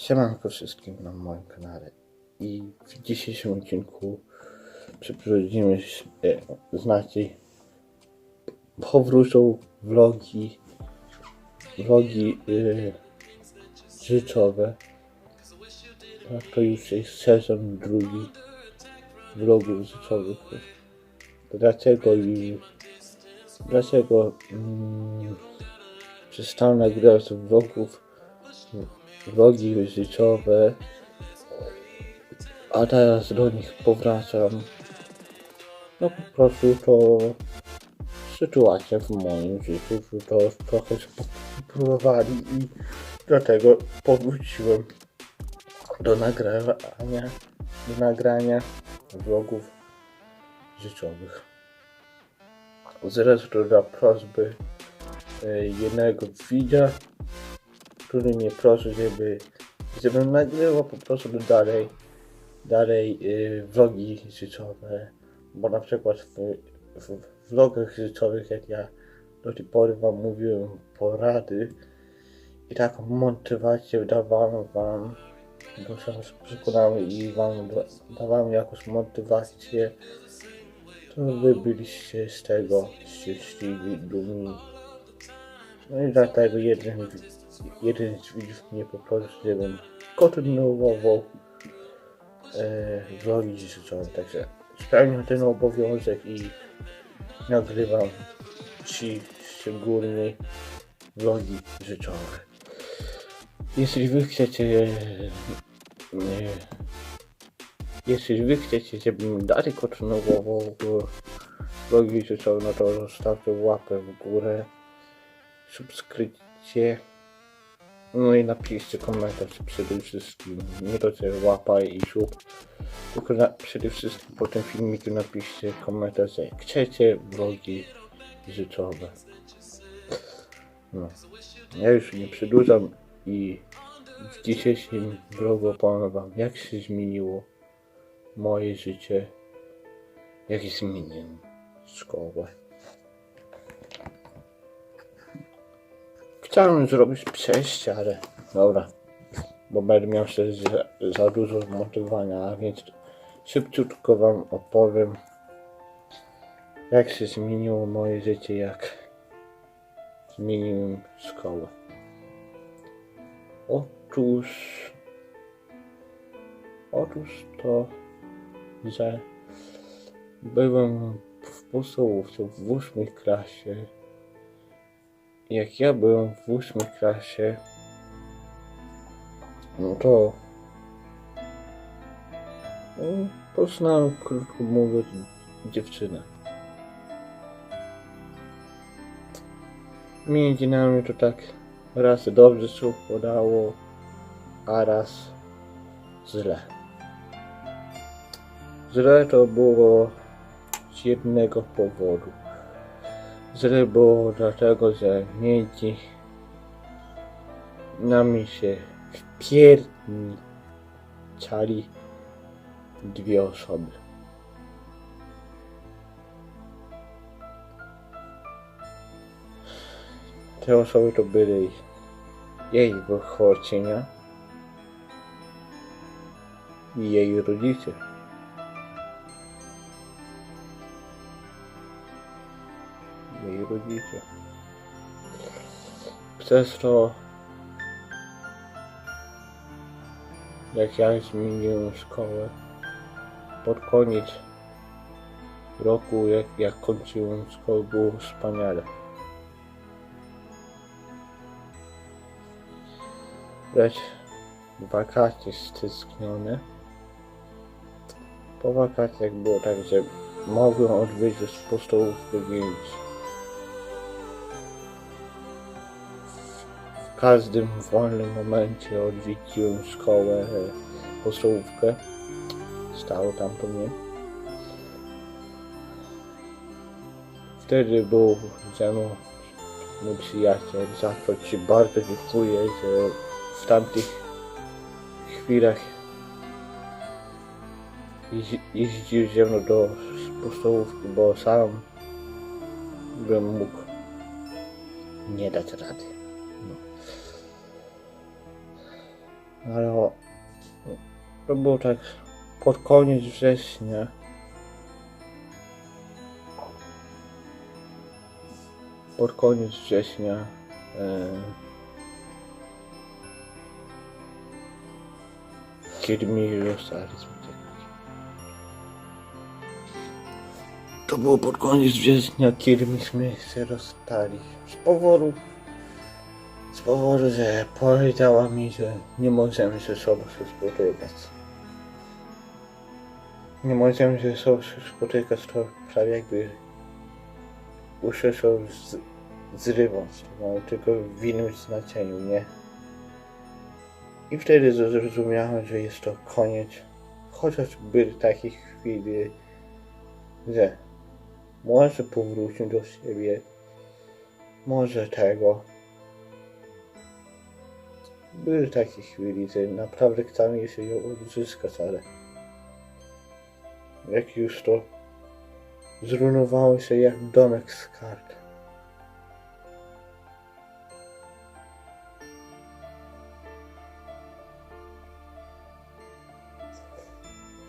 Siemanko wszystkim na moim kanale. I w dzisiejszym odcinku przeprowadzimy się, e, znaczy powrócą vlogi vlogi życzowe tak, to już jest sezon drugi vlogów życzowych dlaczego i dlaczego mm, przestałem nagrywać vlogów vlogi życiowe, a teraz do nich powracam. No po prostu to sytuacja w moim życiu, że to trochę spróbowali i dlatego powróciłem do nagrywania, do nagrania vlogów życiowych. Zresztą na prośby e, jednego widza który mnie prosi, żeby żebym nagrywał po prostu dalej dalej yy, vlogi życzowe, bo na przykład w, w vlogach życzowych, jak ja do tej pory wam mówiłem porady i taką motywację dawałem wam, bo się przekonałem i wam da- dawałem jakąś motywację, to wy byliście z tego szczęśliwi, dumni. No i dlatego jeden, jeden z widzów mnie poprosił, żebym kontynuował e, vlogi życzone. Także spełniam ten obowiązek i nagrywam ci szczególnie vlogi życzone. Jeśli wy chcecie e, jeśli wy chcecie, żebym dalej kontynuował vlogi życzone, no to zostawcie łapę w górę subskrypcję. No i napiszcie komentarz przede wszystkim. Nie to, że łapa i sub. Tylko na, przede wszystkim po tym filmiku napiszcie komentarz, że chcecie vlogi życzowe. No. Ja już nie przedłużam i w dzisiejszym vlogu opowiem wam jak się zmieniło moje życie. Jak zmieniłem szkołę. Chciałem zrobić przejście, ale dobra. Bo będę miał się za, za dużo zmontowania, a więc szybciutko wam opowiem jak się zmieniło moje życie, jak zmieniłem szkołę. Otóż Otóż to, że byłem w podstawówce w ósmej klasie jak ja byłem w ósmej klasie, no to no, poznałem, krótko mówiąc, dziewczynę. Między nami to tak raz dobrze się układało, a raz źle. Źle to było z jednego powodu. Źle było dlatego, że między nami się wpierniczali dwie osoby. Te osoby to byli jej wychowawczynia i jej rodzice. Jej rodzice. Przez to, jak ja zmieniłem szkołę, pod koniec roku, jak, jak kończyłem szkołę, było wspaniale. Lecz wakacje stycznione. Po wakacjach było tak, że mogłem odwiedzić podstawówkę, więc w każdym wolnym momencie odwiedziłem szkołę, e, podstawówkę. Stało tam to mnie. Wtedy był ze mną mój przyjaciel, za co Ci bardzo dziękuję, że w tamtych chwilach jeździ- jeździł ze mną do podstawówki, bo sam bym mógł nie dać rady. No. Ale to było tak pod koniec września. Pod koniec września. E, kiedy mi rozstaliśmy. To było pod koniec września, kiedy myśmy się rozstali. Z powodu, z powodu, że powiedziała mi, że nie możemy ze sobą się spotykać. Nie możemy ze sobą się spotykać, to prawie jakby usłyszał z, zrywą, no, tylko w innym znaczeniu, nie? I wtedy zrozumiałem, że jest to koniec. Chociaż były takie chwile, że może powrócił do siebie, może tego. Były takie chwile, że naprawdę chcemy się ją odzyskać, ale jak już to zrujnowało się jak domek z kart.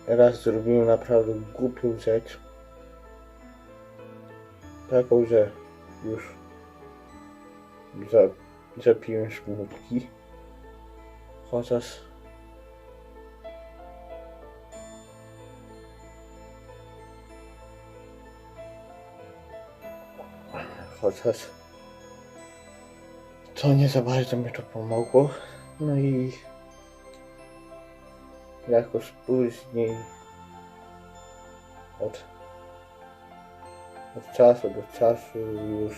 Raz zrobiłem naprawdę głupią rzecz. Taką, że już za, zapiłem szmutki. Chociaż chociaż to nie za bardzo mi to pomogło. No i jakoś później od, od czasu do czasu już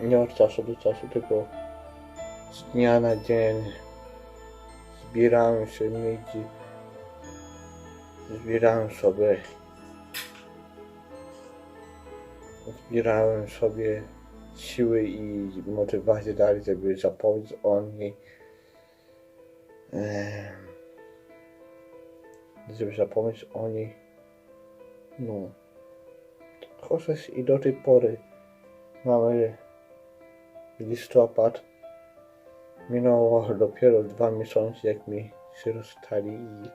nie od czasu do czasu, tylko z dnia na dzień zbierałem się miedzi, zbierałem sobie zbierałem sobie siły i motywację dalej, żeby zapomnieć o niej. Żeby zapomnieć o niej. No. Chociaż i do tej pory mamy listopad. Minęło dopiero dwa miesiące, jak mi się rozstali i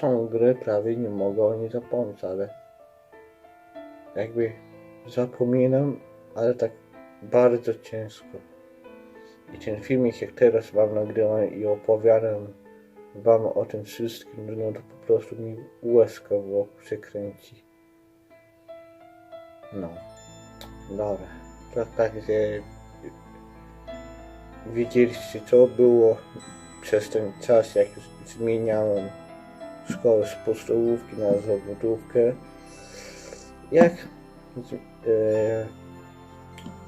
tą grę prawie nie mogę o niej zapomnieć, ale jakby zapominam, ale tak bardzo ciężko. I ten filmik, jak teraz wam nagrywam i opowiadam wam o tym wszystkim, no to po prostu mi łezka w oku się kręci. No. Dobra. To tak, że widzieliście co było przez ten czas, jak już zmieniałem szkołę z podstawówki na zawodówkę. Jak e,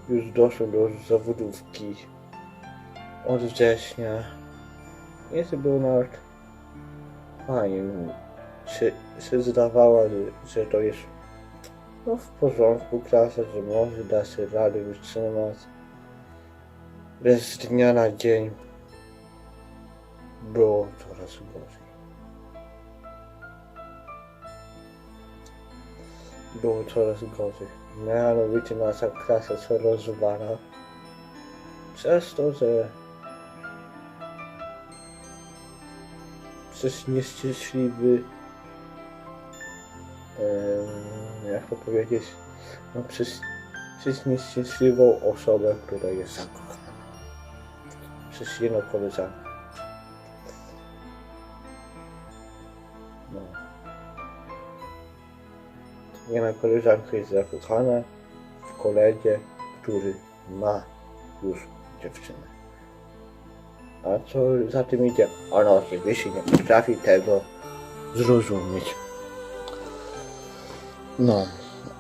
już doszło do zawodówki od września, nie to było nawet fajnie. Się, się zdawało, że, że to jest no, w porządku klasa, że może da się radę wytrzymać. Z dnia na dzień było coraz gorzej. było coraz gorzej. Mianowicie nasza klasa się rozwala przez to, że przez nieszczęśliwy em, jak to powiedzieć no przez, przez nieszczęśliwą osobę, która jest zakochana przez jedną koleżankę. No. Jedna koleżanka jest zakochana w koledze, który ma już dziewczynę. A co za tym idzie? Ona oczywiście nie potrafi tego zrozumieć. No,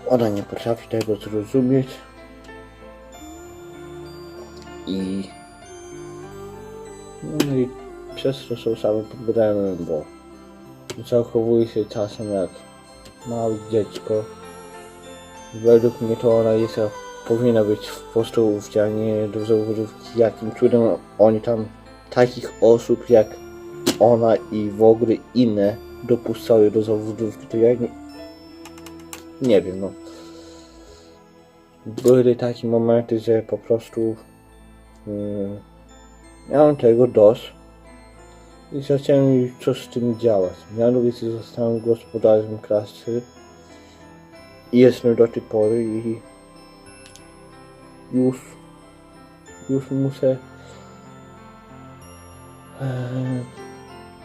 ona nie potrafi tego zrozumieć. I no i przez to są same problemy, bo zachowuje się czasem jak małe dziecko. Według mnie to ona jest, powinna być w podstawówce, a nie do zawodówki. Jakim cudem oni tam takich osób jak ona i w ogóle inne dopuszczały do zawodówki, to ja nie, nie wiem, no. Były takie momenty, że po prostu miałem tego dość. I zacząłem coś z tym działać. Mianowicie zostałem gospodarzem klasy. I jestem do tej pory i już, już muszę Eee,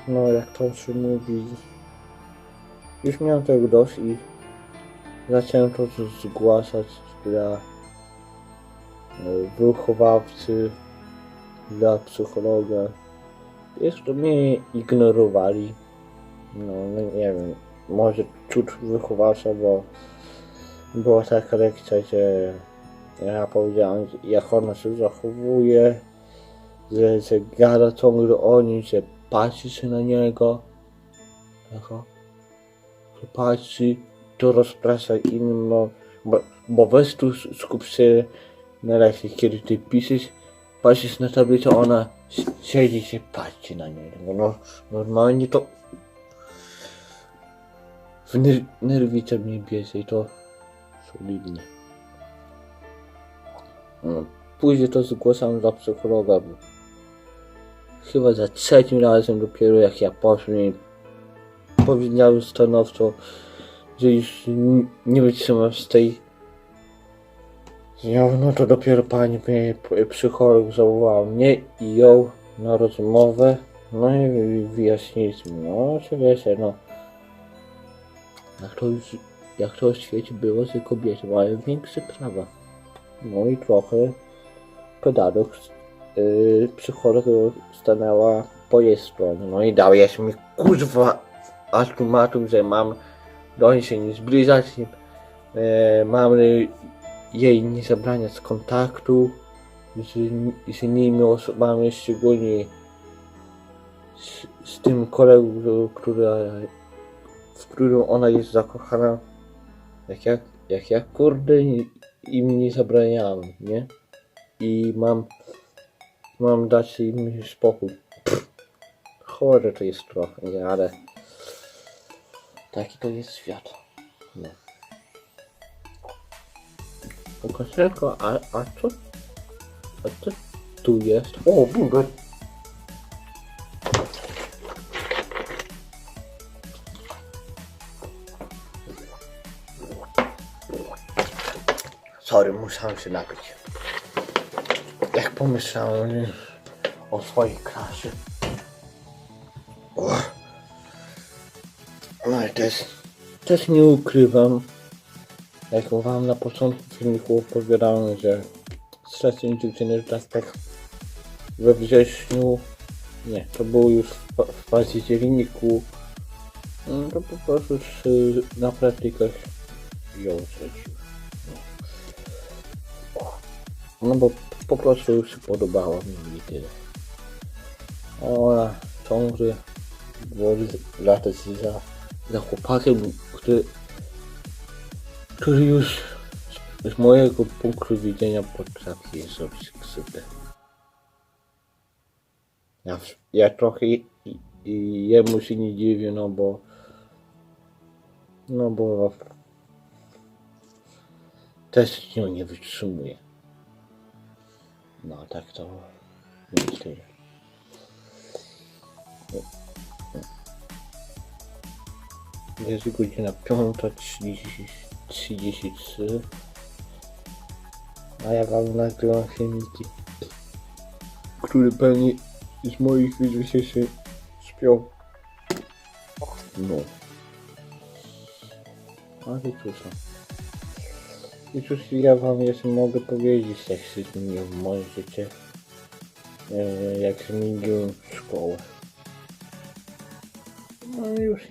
no jak to się mówi. Już miałem tego dość i zacząłem to zgłaszać dla e, wychowawcy, dla psychologa. Jeszcze mnie ignorowali. No, no nie wiem, może czuć wychowawca, bo była taka lekcja, że ja powiedziałem, jak ona się zachowuje, że, że gada ciągle o nim, że patrzy się na niego. Taka, że patrzy, to rozprasza innym, bo, bo weź tu skup się na lekcji, kiedy ty piszesz, patrzysz na tablicę, ona siedzi się patrzy na niego. No, normalnie to w ner- nerwice mnie bierze i to solidnie. No, później to zgłaszam dla psychologa, bo chyba za trzecim razem dopiero jak ja poszłem i powiedziałem stanowczo, że już nie wytrzymam z tej no to dopiero pani mnie, psycholog mnie i ją na rozmowę, no i wyjaśniliśmy, no oczywiście, no. Jak to jak to w świecie było, że kobiety mają większe prawa. No i trochę pedagog, yy, psycholog stanęła po jej stronie, no i dał jeszcze mi kurwa ultimatum, że mam do niej się nie zbliżać, e, mam jej nie zabraniać kontaktu z, z innymi osobami, szczególnie z, z tym kolegą, który, w którym ona jest zakochana. Jak ja, jak ja kurde im nie zabraniałem, nie? I mam, mam dać im spokój. Pff, Chore to jest trochę, nie? Ale taki to jest świat. Łukaszenko, a, a co? A co tu jest? O, bingo! Sorry, musiałem się napić. Jak pomyślałem o swojej klasie. No i też, też nie ukrywam, jak wam na początku filmiku opowiadałem, że strasznie dziewczyny teraz tak we wrześniu, nie, to było już w, pa- w październiku, no to po prostu się na praktykach ją zrzucił. No bo po prostu już się podobała mi i tyle. Ona ciągle woli latać za, za chłopakiem, który który już z, mojego punktu widzenia potrafi zrobić krzywdę. Ja, ja trochę i, i jemu się nie dziwię, no bo no bo też nią nie wytrzymuje. No tak to tyle. Jest godzina 5.33 A ja wam nagrywam filmiki Które pewnie z moich widzów się, się śpią No Ale cóż. I cóż ja wam jeszcze mogę powiedzieć jak się zmieniło moje życie e, Jak zmieniłem szkołę no już,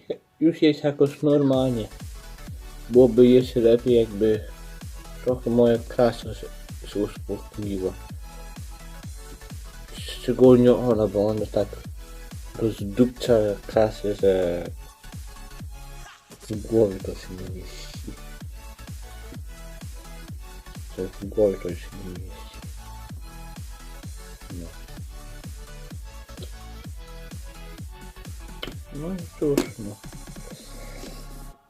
już jest jakoś normalnie. Byłoby jeszcze lepiej, jakby trochę moja klasa się, uspokoiła. Szczególnie ona, bo ona tak rozdupca klasę, że w głowie to się nie mieści. Że w głowie to się nie mieści. No. No i cóż, no.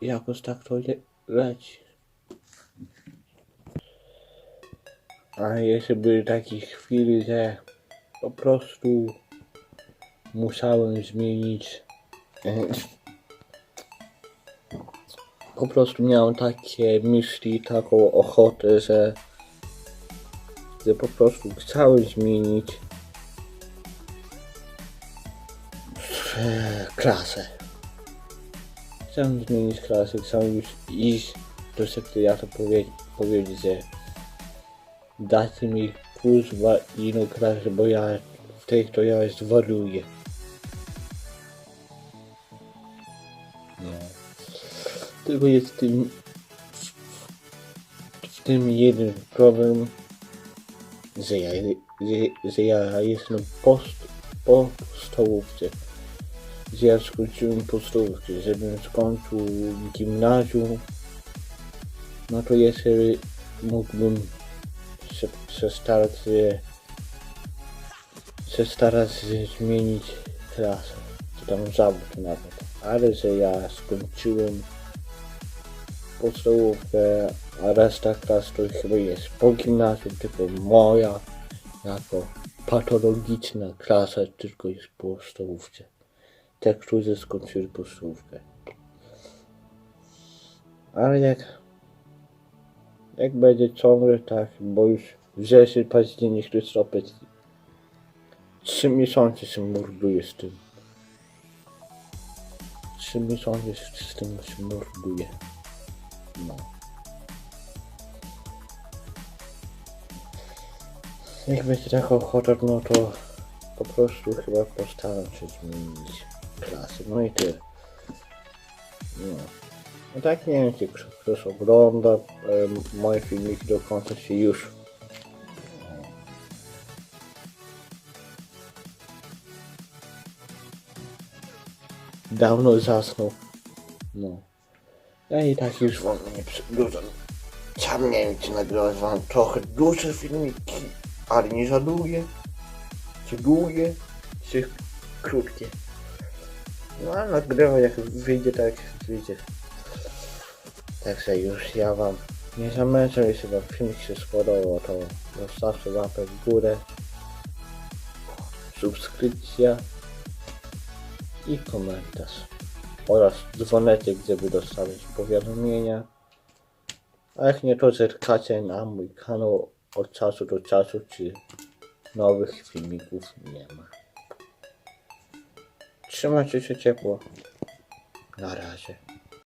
Jakoś tak to le leci. A jeszcze były takie chwile, że po prostu musiałem zmienić. e, Po prostu miałem takie myśli, taką ochotę, że, że po prostu chciałem zmienić e, klasę. Chciałem zmienić klasę, chciałem już iść do sekretariatu powie, powiedzieć, że dajcie mi kurwa inną klasę, bo ja w tej to ja zwaluję. No. Tylko jest w tym w tym jeden problem, że ja, że, że ja jestem po, po stołówce. Że ja skończyłem podstawówkę, żebym skończył gimnazjum, no to jeszcze mógłbym się, się starać, się, starać zmienić klasę, czy tam zawód nawet. Ale że ja skończyłem podstawówkę, a reszta klas to chyba jest po gimnazjum, tylko moja jako patologiczna klasa tylko jest po podstawówce. Te, którzy skończyli podstawówkę. Ale jak jak będzie ciągle tak, bo już wrzesień, październik, listopad trzy miesiące się morduje z tym. Trzy miesiące z tym się morduje. No. Jak będzie taka ochota, no to po prostu chyba postaram się zmienić klasę. No i tyle. No. No tak nie wiem, czy kto- ktoś ogląda em, moje filmiki do końca, czy już. Dawno zasnął. No. Ja i tak już wam nie przedłużam. Sam nie wiem, czy nagrywać wam trochę dłuższe filmiki, ale nie za długie, czy długie, czy krótkie. No ale nagrywam jak wyjdzie, tak jak wyjdzie. Także już ja wam nie zamęczę, jeśli wam filmik się spodobał, to zostawcie łapę w górę, subskrypcja i komentarz oraz dzwoneczek, żeby dostawać powiadomienia. A jak nie, to zerkacie na mój kanał od czasu do czasu, czy nowych filmików nie ma. Trzymajcie się ciepło. Na razie.